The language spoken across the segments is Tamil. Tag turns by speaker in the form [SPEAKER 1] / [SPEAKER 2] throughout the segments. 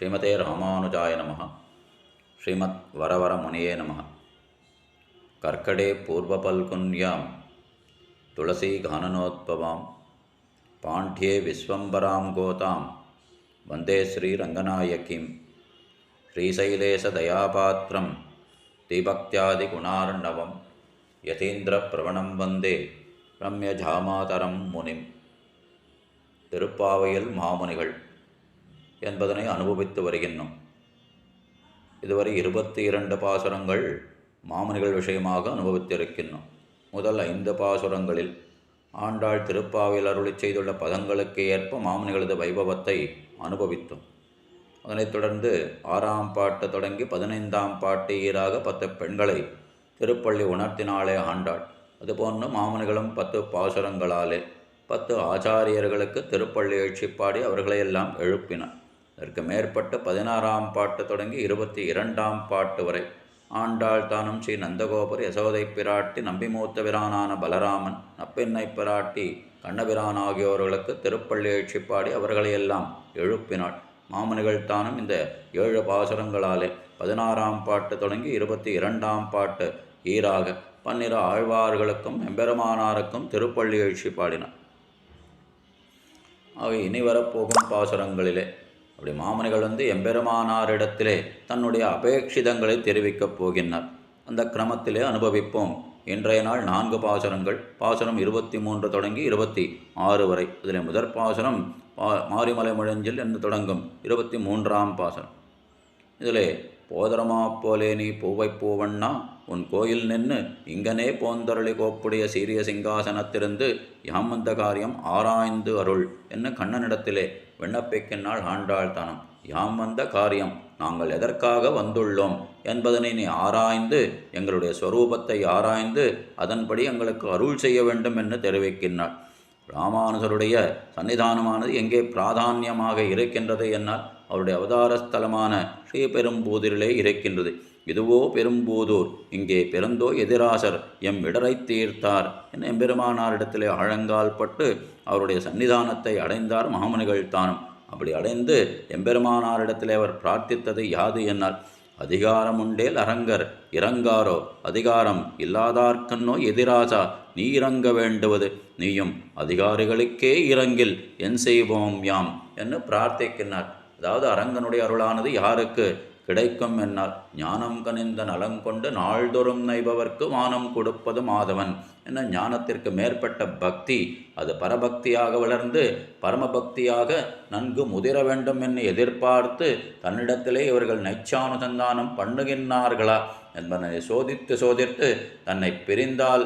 [SPEAKER 1] ஸ்ரீமதே ராமானுஜாய நம ஸ்ரீமத் வரவரமுனியே நம கர்க்கடே பூர்வபல்குன்யாம் துளசீகானனோத்பவாம் பாண்டியே விஸ்வம்பராம் கோதாம் வந்தே ஸ்ரீரங்கநாயகிம் ஸ்ரீசைலேசதயாபாத்திரம் தீபக்தியாதிகுணார்ணவம் யதீந்திரப்பிரவணம் வந்தே ரம்யஜாமாதரம் முனிம் திருப்பாவையில் மாமுனிகள் என்பதனை அனுபவித்து வருகின்றோம். இதுவரை இருபத்தி இரண்டு பாசுரங்கள் மாமனிகள் விஷயமாக அனுபவித்திருக்கின்றோம். முதல் ஐந்து பாசுரங்களில் ஆண்டாள் திருப்பாவையில் அருளி செய்துள்ள பதங்களுக்கு ஏற்ப மாமனிகளது வைபவத்தை அனுபவித்தோம். அதனைத் தொடர்ந்து ஆறாம் பாட்டு தொடங்கி பதினைந்தாம் பாட்டு ஈராக பத்து பெண்களை திருப்பள்ளி உணர்த்தினாலே ஆண்டாள். அதுபோன்று மாமனிகளும் பத்து பாசுரங்களாலே பத்து ஆச்சாரியர்களுக்கு திருப்பள்ளி எழுச்சி பாடி அவர்களையெல்லாம் எழுப்பினார். இதற்கு மேற்பட்டு பதினாறாம் பாட்டு தொடங்கி இருபத்தி இரண்டாம் பாட்டு வரை. ஆண்டாள் தானும் ஸ்ரீ நந்தகோபர் யசோதை பிராட்டி நம்பிமூத்த பிரானான பலராமன் நப்பெண்ணை பிராட்டி கண்ணபிரான் ஆகியோர்களுக்கு திருப்பள்ளி எழுச்சி பாடி அவர்களையெல்லாம் எழுப்பினாள். மாமனிகள் தானும் இந்த ஏழு பாசுரங்களாலே பதினாறாம் பாட்டு தொடங்கி இருபத்தி இரண்டாம் பாட்டு ஈராக பன்னிரு ஆழ்வார்களுக்கும் எம்பெருமானாருக்கும் திருப்பள்ளி எழுச்சி பாடினார் ஆக இனி வரப்போகும் பாசுரங்களிலே அப்படி மாமனிகள் வந்து எம்பெருமானாரிடத்திலே தன்னுடைய அபேட்சிதங்களை தெரிவிக்கப் போகின்றார் அந்த கிரமத்திலே அனுபவிப்போம். இன்றைய நாள் நான்கு பாசனங்கள் பாசனம் இருபத்தி மூன்று தொடங்கி இருபத்தி ஆறு வரை. இதில் முதற் பாசனம் பா மாரிமலை முழஞ்சில் என்று தொடங்கும். இருபத்தி மூன்றாம் பாசனம் இதிலே போதரமா போலே நீ பூவை பூவண்ணா உன் கோயில் நின்று இங்கனே போந்தருளி கோப்புடைய சீரிய சிங்காசனத்திலிருந்து யாமந்த காரியம் ஆராய்ந்து அருள் என்ன கண்ணனிடத்திலே விண்ணப்பிக்கின்றாள் ஆண்டாள்தனம். யாம் வந்த காரியம் நாங்கள் எதற்காக வந்துள்ளோம் என்பதனை நீ ஆராய்ந்து எங்களுடைய ஸ்வரூபத்தை ஆராய்ந்து அதன்படி எங்களுக்கு அருள் செய்ய வேண்டும் என்று தெரிவிக்கின்றாள். ராமானுஜருடைய சன்னிதானமானது எங்கே பிராதானியமாக இருக்கின்றது என்னால் அவருடைய அவதார ஸ்தலமான ஸ்ரீபெரும்பூதிரிலே இருக்கின்றது. இதுவோ பெரும்பூதூர் இங்கே பிறந்தோ எதிராசர் எம் இடரை தீர்த்தார் என எம்பெருமானாரிடத்திலே ஆழங்கால் பட்டு அவருடைய சன்னிதானத்தை அடைந்தார் மாமனிகள் தானும். அப்படி அடைந்து எம்பெருமானாரிடத்திலே அவர் பிரார்த்தித்தது யாது என்னால்? அதிகாரம் உண்டேல் அரங்கர் இறங்காரோ? அதிகாரம் இல்லாதார்க்கன்னோ எதிராசா? நீ இறங்க வேண்டுவது நீயும் அதிகாரிகளுக்கே இறங்கில் என் செய்வோம் யாம்? என்று பிரார்த்திக்கின்றார் அதாவது அரங்கனுடைய அருளானது யாருக்கு? கிடைக்கும் என்னால். ஞானம் கனிந்த நலங்கொண்டு நாள்தோறும் நைபவர்க்கு வானம் கொடுப்பது மாதவன். என ஞானத்திற்கு மேற்பட்ட பக்தி. அது பரபக்தியாக வளர்ந்து பரமபக்தியாக நன்கு முதிர வேண்டும் என்று எதிர்பார்த்து தன்னிடத்திலே இவர்கள் நைச்சானுசந்தானம் பண்ணுகின்றார்களா? என்பதனை சோதித்து சோதித்து தன்னை பிரிந்தால்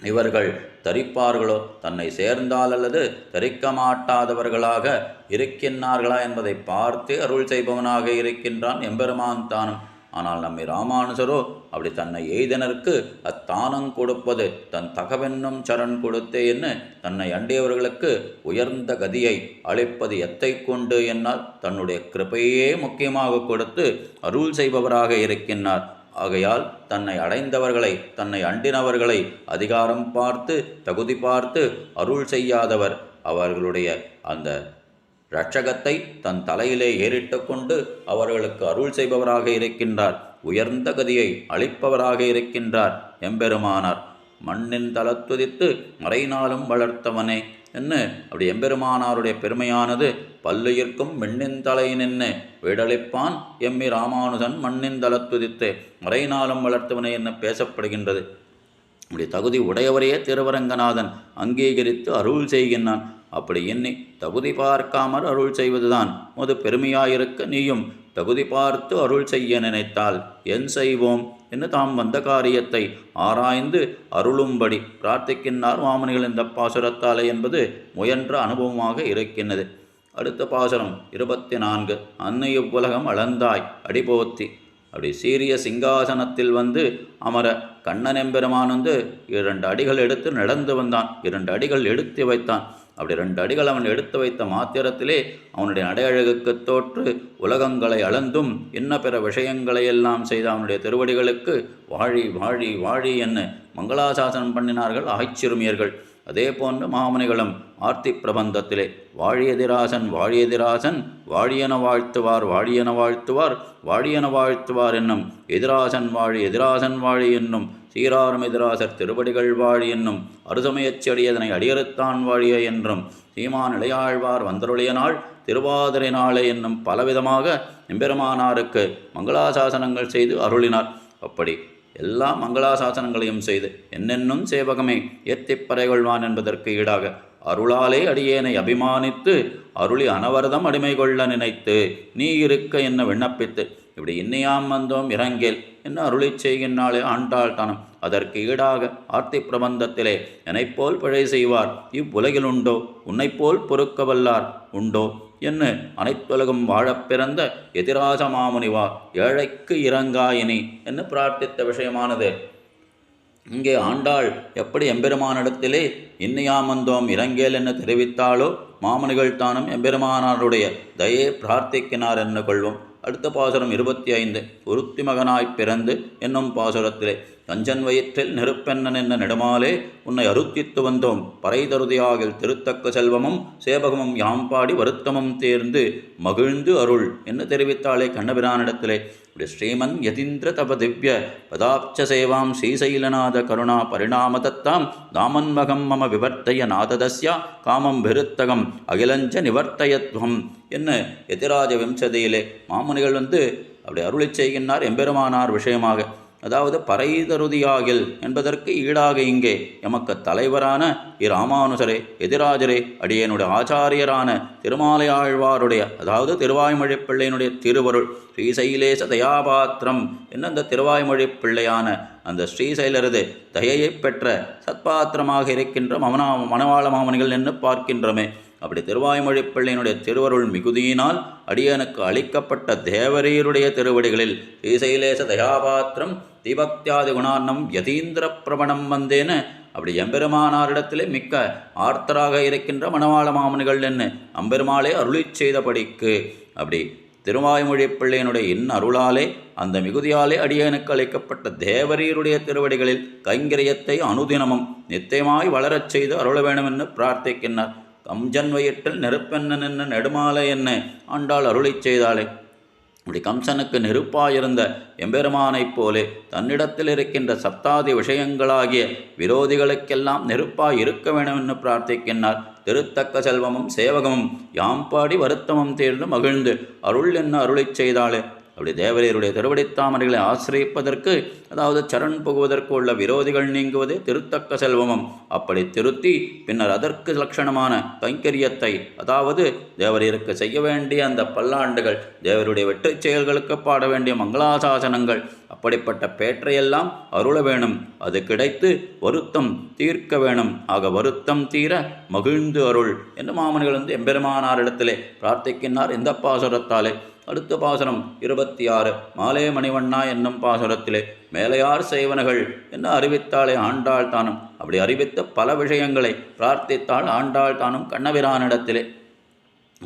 [SPEAKER 1] இவர்கள் தரிப்பார்களோ? தன்னை சேர்ந்தால் அல்லது தரிக்க மாட்டாதவர்களாக இருக்கின்றார்களா என்பதை பார்த்து அருள் செய்பவனாக இருக்கின்றான் எம்பெருமான் தானும். ஆனால் நம்மை ராமானுஜரோ அப்படி தன்னை எய்தனருக்கு அத்தானம் கொடுப்பது தன் தகவென்னும் சரண் கொடுத்தே என்ன தன்னை அண்டியவர்களுக்கு உயர்ந்த கதியை அளிப்பது எத்தை கொண்டு? என்னால் தன்னுடைய கிருப்பையே முக்கியமாக கொடுத்து அருள் செய்பவராக இருக்கின்றார். ஆகையால் தன்னை அடைந்தவர்களை தன்னை அண்டினவர்களை அதிகாரம் பார்த்து தகுதி பார்த்து அருள் செய்யாதவர் அவர்களுடைய அந்த இரட்சகத்தை தன் தலையிலே ஏறிட்டு கொண்டு அவர்களுக்கு அருள் செய்பவராக இருக்கின்றார். உயர்ந்த கதியை அளிப்பவராக இருக்கின்றார். எம்பெருமானார் மண்ணின் தளத்துதித்து மறைநாளும் வளர்த்தவனே. என்று அப்படி எம்பெருமானாருடைய பெருமையானது பல்லுயிர்க்கும் மெண்ணின் தலை எம்மி ராமானுஜன் மண்ணின் தளத்துதித்து மறைநாளும் வளர்த்தவனே என்ன பேசப்படுகின்றது. அப்படி தகுதி உடையவரையே திருவரங்கநாதன் அங்கீகரித்து அருள் செய்கின்றான். அப்படி எண்ணி தகுதி பார்க்காமல் அருள் செய்வதுதான். முது பெருமையாயிருக்க நீயும் தகுதி பார்த்து அருள் செய்ய நினைத்தால் என் செய்வோம் என்று தாம் வந்த காரியத்தை ஆராய்ந்து அருளும்படி பிரார்த்திக்கின்றார் மாமனிகள் இந்த பாசுரத்தாலே என்பது முயன்ற அனுபவமாக இருக்கின்றது. அடுத்த பாசனம் இருபத்தி நான்கு அன்னை இவ்வுலகம் அளந்தாய் அடிபோத்தி அப்படி சீரிய சிங்காசனத்தில் வந்து அமர கண்ணன் எம்பெருமான் வந்து இரண்டு அடிகள் எடுத்து நடந்து வந்தான். இரண்டு அடிகள் எடுத்து வைத்தான். அப்படி ரெண்டு அடிகள் அவன் எடுத்து வைத்த மாத்திரத்திலே அவனுடைய நடையழகுக்கு தோற்று உலகங்களை அளந்தும் இன்ன பிற விஷயங்களை எல்லாம் செய்த அவனுடைய திருவடிகளுக்கு வாழி வாழி வாழி என்ன மங்களாசாசனம் பண்ணினார்கள் ஆய்ச்சிறுமியர்கள். அதே போன்று மாமுனிகளும் ஆர்த்தி பிரபந்தத்திலே வாழியதிராசன் வாழியதிராசன் வாழியன வாழ்த்துவார் வாழியன வாழ்த்துவார் வாழியன வாழ்த்துவார் என்னும் எதிராசன் வாழி எதிராசன் வாழி என்னும் சீராரும் எதிராசர் திருவடிகள் வாழி என்னும் அறுசமயச் செடியதனை அடியறுத்தான் வாழிய என்றும் சீமா நிலையாழ்வார் வந்தருளிய நாள் திருவாதிரை நாளை என்னும் பலவிதமாக எம்பெருமானாருக்கு மங்களாசாசனங்கள் செய்து அருளினார். அப்படி எல்லா மங்களாசாசனங்களையும் செய்து என்னென்னும் சேவகமே ஏத்திப் பறைகொள்வான் என்பதற்கு ஈடாக அருளாலே அடியேனை அபிமானித்து அருளி அனவரதம் அடிமை கொள்ள நினைத்து நீ இருக்க என்ன விண்ணப்பித்து இப்படி இன்னியாம் வந்தோம் இறங்கேல் என்ன அருளிச் செய்கின்றாலே ஆண்டாள் தனம் அதற்கு ஈடாக ஆர்த்தி பிரபந்தத்திலே என்னைப்போல் பிழை செய்வார் இவ்வுலகில் உண்டோ? உன்னைப்போல் பொறுக்க வல்லார் உண்டோ? என்ன? அனைத்துலகம் வாழப் பிறந்த எதிராஜ மாமுனிவா ஏழைக்கு இறங்காயினி என்று பிரார்த்தித்த விஷயமானது. இங்கே ஆண்டாள் எப்படி எம்பெருமானிடத்திலே இன்னியாமந்தோம் இறங்கேல் என்று தெரிவித்தாளோ மாமனிகள் தானும் எம்பெருமானாருடைய தயே பிரார்த்திக்கினார் என்று கொள்வோம். அடுத்த பாசுரம் இருபத்தி ஐந்து ஒருத்தி மகனாய் பிறந்து என்னும் பாசுரத்திலே கஞ்சன் வயிற்றில் நெருப்பெண்ணன் என்ன நெடுமாலே உன்னை அருத்தித்து வந்தோம். பறை தருதியாகில் திருத்தக்க செல்வமும் சேவகமும் யாம்பாடி வருத்தமும் தேர்ந்து மகிழ்ந்து அருள் என்று தெரிவித்தாளே கண்ணபிரானிடத்திலே. இப்படி ஸ்ரீமன் யதீந்திர தப திவ்ய பதாப்ச சேவாம் ஸ்ரீசைலநாத கருணா பரிணாமதத்தாம். தாமன்மகம் மம விவர்த்தய நாததஸ்யா காமம் பெருத்தகம் அகிலஞ்ச நிவர்த்தயத்வம் என்ன எதிராஜ வம்சதையிலே மாமுனிகள் வந்து அப்படி அருளை செய்கின்றார் எம்பெருமானார் விஷயமாக. அதாவது பறைதருதியாகில் என்பதற்கு ஈடாக இங்கே எமக்கு தலைவரான இராமானுசரே எதிராஜரே அடியனுடைய ஆச்சாரியரான திருமாலையாழ்வாருடைய அதாவது திருவாய்மொழி பிள்ளையினுடைய திருவருள் ஸ்ரீசைலேச தயாபாத்திரம். என்ன அந்த திருவாய்மொழி பிள்ளையான அந்த ஸ்ரீசைலரது தயையைப் பெற்ற சத்பாத்திரமாக இருக்கின்ற மமனா மணவாள மாமனிகள் என்று பார்க்கின்றமே. அப்படி திருவாய்மொழி பிள்ளையினுடைய திருவருள் மிகுதியினால் அடியனுக்கு அளிக்கப்பட்ட தேவரீருடைய திருவடிகளில் ஸ்ரீசைலேச தயாபாத்திரம் தீபக்தியாதி குணார்ணம் யதீந்திர பிரபணம் வந்தேன்னு அப்படி எம்பெருமானாரிடத்திலே மிக்க ஆர்த்தராக இருக்கின்ற மணவாள மாமனிகள் என்ன அம்பெருமாளே அருளிச் செய்தபடிக்கு அப்படி திருவாய்மொழி பிள்ளையினுடைய இன் அருளாலே அந்த மிகுதியாலே அடியனுக்கு அளிக்கப்பட்ட தேவரீருடைய திருவடிகளில் கைங்கரியத்தை அனுதினமும் நித்தியமாய் வளரச் செய்து அருள வேண்டுமென்று பிரார்த்திக்கின்றார். கம்ஜன் வயிற்றில் நெருப்பெண்ணன் என்ன நெடுமாலை என்ன ஆண்டாள் அருளை செய்தாளே. இப்படி கம்சனுக்கு நெருப்பாயிருந்த எம்பெருமானைப் போலே தன்னிடத்தில் இருக்கின்ற சப்தாதி விஷயங்களாகிய விரோதிகளுக்கெல்லாம் நெருப்பாய் இருக்க வேண்டும் என்று பிரார்த்திக்கின்றார். திருத்தக்க செல்வமும் சேவகமும் யாம்பாடி வருத்தமும் தேர்ந்து மகிழ்ந்து அருள் என்ன அருளைச் செய்தாளே. அப்படி தேவரீருடைய திருவடித்தாமரைகளை ஆசிரியப்பதற்கு அதாவது சரண் புகுவதற்கு உள்ள விரோதிகள் நீங்குவதே திருத்தக்க செல்வமும். அப்படி திருத்தி பின்னர் அதற்கு லட்சணமான கைங்கரியத்தை அதாவது தேவரீருக்கு செய்ய வேண்டிய அந்த பல்லாண்டுகள் தேவருடைய வெற்றி செயல்களுக்கு பாட வேண்டிய மங்களாசாசனங்கள் அப்படிப்பட்ட பேற்றையெல்லாம் அருள வேணும். அது கிடைத்து வருத்தம் தீர்க்க வேணும். ஆக வருத்தம் தீர மகிழ்ந்து அருள் என்று மாமனிகள் வந்து எம்பெருமானாரிடத்திலே பிரார்த்திக்கின்றார் இந்த பாசுரத்தாலே. அடுத்த பாசுரம் இருபத்தி ஆறு மாலே மணிவண்ணா என்னும் பாசுரத்திலே மேலையார் செய்வனகள் என்ன அறிவித்தாளே ஆண்டாள் தானும். அப்படி அறிவித்த பல விஷயங்களை பிரார்த்தித்தாள் ஆண்டாள் தானும் கண்ணபிரானிடத்திலே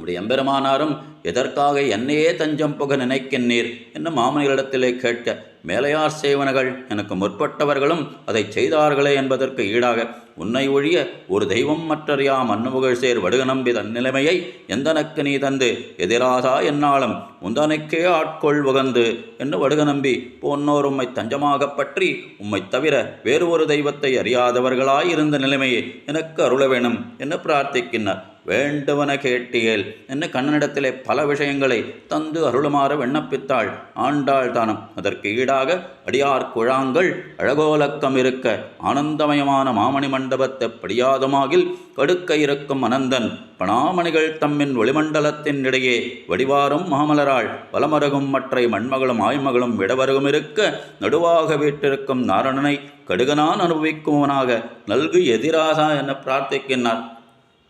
[SPEAKER 1] உடைய எம்பெருமானாரும் எதற்காக என்னையே தஞ்சம் புக நினைக்கின்றீர்? என்று மாமனிகளிடத்திலே கேட்க மேலையார் சேவனர்கள் எனக்கு முற்பட்டவர்களும் அதை செய்தார்களே என்பதற்கு ஈடாக உன்னை ஒழிய ஒரு தெய்வம் மற்றறியா மன்னுபுகழ் சேர் வடுகநம்பி தன் நிலைமையை எந்தனக்கு நீ தந்து? எதிராதா என்னாலும் உந்தனுக்கே ஆட்கொள் உகந்து என்று வடுகநம்பி போன்னோர் உம்மை தஞ்சமாகப் பற்றி உம்மை தவிர வேறு ஒரு தெய்வத்தை அறியாதவர்களாயிருந்த நிலைமையை எனக்கு அருள வேணும் என்று பிரார்த்திக்கின்றார். வேண்டுவன கேட்டியேல். என்ன கண்ணனிடத்திலே பல விஷயங்களை தந்து அருளுமாறு விண்ணப்பித்தாள். ஆண்டாள் தானம். அதற்கு ஈடாக அடியார் குழாங்கள் அழகோலக்கம் இருக்க ஆனந்தமயமான மாமணி மண்டபத்தை படியாதமாகில் கடுக்க இருக்கும் அனந்தன் பணாமணிகள் தம்மின் ஒளிமண்டலத்தின் இடையே வடிவாரும் மாமலராள் வலமருகும் மற்றை மண்மகளும் ஆய்மகளும் விடவருகும் இருக்க நடுவாக வீட்டிருக்கும் நாரணனை கடுகனான் அனுபவிக்குமவனாக நல்கு எதிராசா என பிரார்த்திக்கின்றார்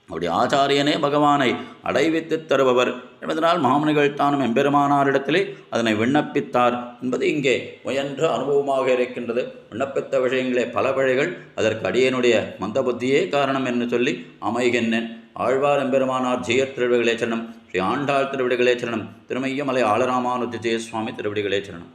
[SPEAKER 1] அப்படி ஆச்சாரியனே பகவானை அடைவித்து தருபவர். என்பதனால் மாமனிகள் தானும் எம்பெருமானாரிடத்திலே அதனை விண்ணப்பித்தார். என்பது இங்கே முயன்ற அனுபவமாக இருக்கின்றது. விண்ணப்பித்த விஷயங்களே பல வழிகள். அதற்கு அடியனுடைய மந்த புத்தியே காரணம் என்று சொல்லி அமைகின்றேன். ஆழ்வார் எம்பெருமானார் ஜெயர் திருவிடிகளே சரணம். ஸ்ரீ ஆண்டாள் திருவிடிகளே சரணம். திருமையமலை ஆளராமானுஜ ஜெயசுவாமி திருவிடிகளே சரணம்.